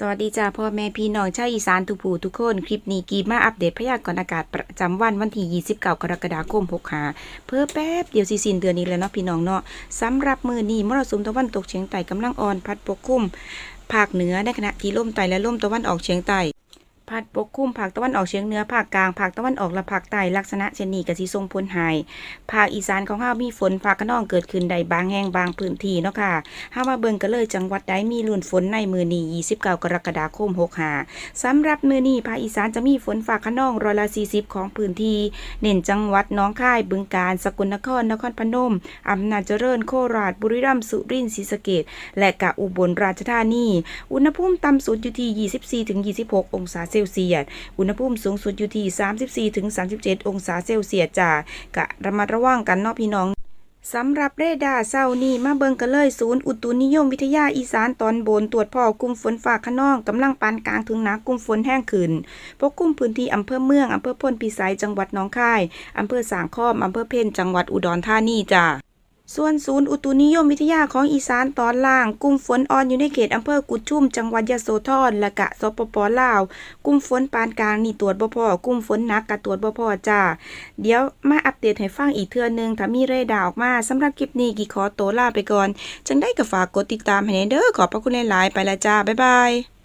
สวัสดีจ้าพ่อแม่พี่น้องชาวอีสานทุกผู้ทุกคน คลิปนี้กีมาอัปเดตพยากรณ์อากาศประจำวันวันที่29 กรกฎาคม65เพื่อแป๊บเดียวสิสิ้นเดือนนี้แล้วเนาะพี่น้องเนาะสำหรับมือนี้มรสุมตะวันตกเฉียงใต้กำลังอ่อนพัดปกคลุมภาคเหนือในขณะที่ลมใต้และลมตะวันออกเฉียงใต้ พัดปกคลุมภาคตะวันออกเฉียงเหนือภาคกลางภาคตะวันออกและภาคใต้ลักษณะเช่นนี้ก็สิส่งผลให้ภาคอีสานของเฮามีฝนฟ้าคะนองเกิดขึ้นได้บางแห่งบางพื้นที่เนาะค่ะเฮามาเบิ่งกันเลยจังหวัดใดมีลุ้นฝนในมือนี้29 กรกฎาคม65สำหรับมือนี้ภาคอีสานจะมีฝนฟ้าคะนองร้อยละ40 ของพื้นที่เน้นจังหวัดน้องคายบึงกาฬสกลนครนครพนมอำนาจเจริญโคราชบุรีรัมย์สุรินทร์ศรีสะเกษและกะอุบลราชธานี อุณหภูมิต่ำสุดอยู่ที่ 24-26 องศาเซลเซียส อุณหภูมิสูงสุดอยู่ที่ 34-37 องศาเซลเซียสจ้ากะระมัดระวังกันนาะพี่น้องสำหรับเรดาร์เศร้านี้มาเบิงกันเลยศูนย์อุตุนิยมวิทยาอีสานตอนบนตรวจพ่อกลุ่มฝนฟ้าขนองกำลังปานกลางถึงหนักกลุ่มฝนแห้งขึ้นปกคลุมพื้นที่อำเภอเมืองอำเภอพ้นพิสัยจังหวัดหนองคายอำเภอสางคอมอำเภอเพนจังหวัดอุดรธานีจ้า ส่วนศูนย์อุตุนิยมวิทยาของอีสานตอนล่าง กลุ่มฝนอ่อนอยู่ในเขตอำเภอกุดชุ่มจังหวัดยะโสธรและกะสปปลาว กลุ่มฝนปานกลางนี่ตรวจบ่พอกลุ่มฝนหนักกะตรวจบ่พอจ้า เดี๋ยวมาอัปเดตให้ฟังอีกเทื่อนึงถ้ามีเรดาร์ออกมาสำหรับคลิปนี้กี่ขอตัวลาไปก่อน จังได้ก็ฝากกดติดตามให้แน่เด้อขอบพระคุณหลายๆไปละจ้า บ๊ายบาย